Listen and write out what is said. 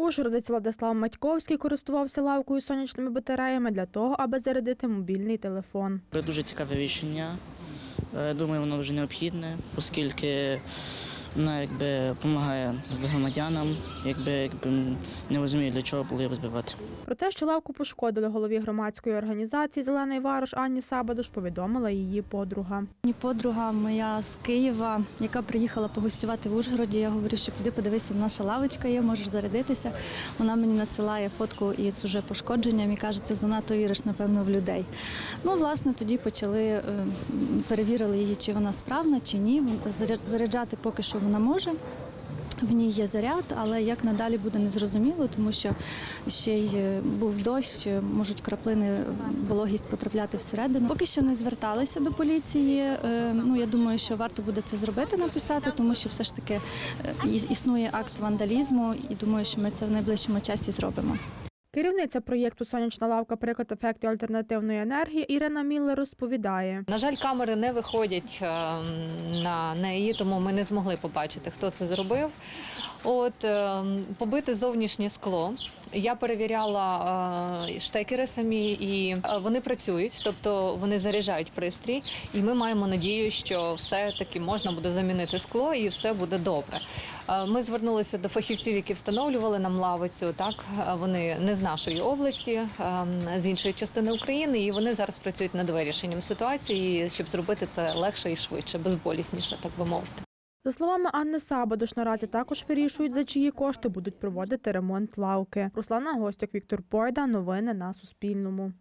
Ужгородець Владислав Матьковський користувався лавкою сонячними батареями для того, аби зарядити мобільний телефон. Дуже цікаве рішення. Е, Думаю, воно дуже необхідне, оскільки воно якби допомагає громадянам, якби, якби не розумію, для чого було її розбивати. Про те, що лавку пошкодили голові громадської організації Зелений Варош Анні Сабадуш, повідомила її подруга. Мені подруга моя з Києва, яка приїхала погостювати в Ужгороді. Я говорю, що піди подивися, наша лавочка є, можеш зарядитися. Вона мені надсилає фотку із уже пошкодженням і каже, ти занадто віриш, напевно, в людей. Ну, власне, тоді почали е, перевірили її, чи вона справна, чи ні. Заряд- Заряджати поки що вона може. В ній є заряд, але як надалі буде незрозуміло, тому що ще й е, був дощ, е, можуть краплини вологість потрапляти всередину. Поки що не зверталися до поліції. Е, Ну я думаю, що варто буде це зробити, написати, тому що все ж таки е, існує акт вандалізму, і думаю, що ми це в найближчому часі зробимо. Керівниця проєкту Сонячна лавка приклад ефектів альтернативної енергії Ірина Міллер розповідає. На жаль, камери не виходять ем, на неї, тому ми не змогли побачити, хто це зробив. От ем, побите зовнішнє скло. Я перевіряла е, штекери самі, і е, вони працюють, тобто вони заряджають пристрій. І ми маємо надію, що все таки можна буде замінити скло і все буде добре. Е, Ми звернулися до фахівців, які встановлювали нам лавицю. Так вони не з нашої області, ем, з іншої частини України, і вони зараз працюють над вирішенням ситуації, щоб зробити це легше і швидше, безболісніше, так би мовити. За словами Анни Сабадош, наразі також вирішують, за чиї кошти будуть проводити ремонт лавки. Руслана Гостюк, Віктор Пойда. Новини на Суспільному.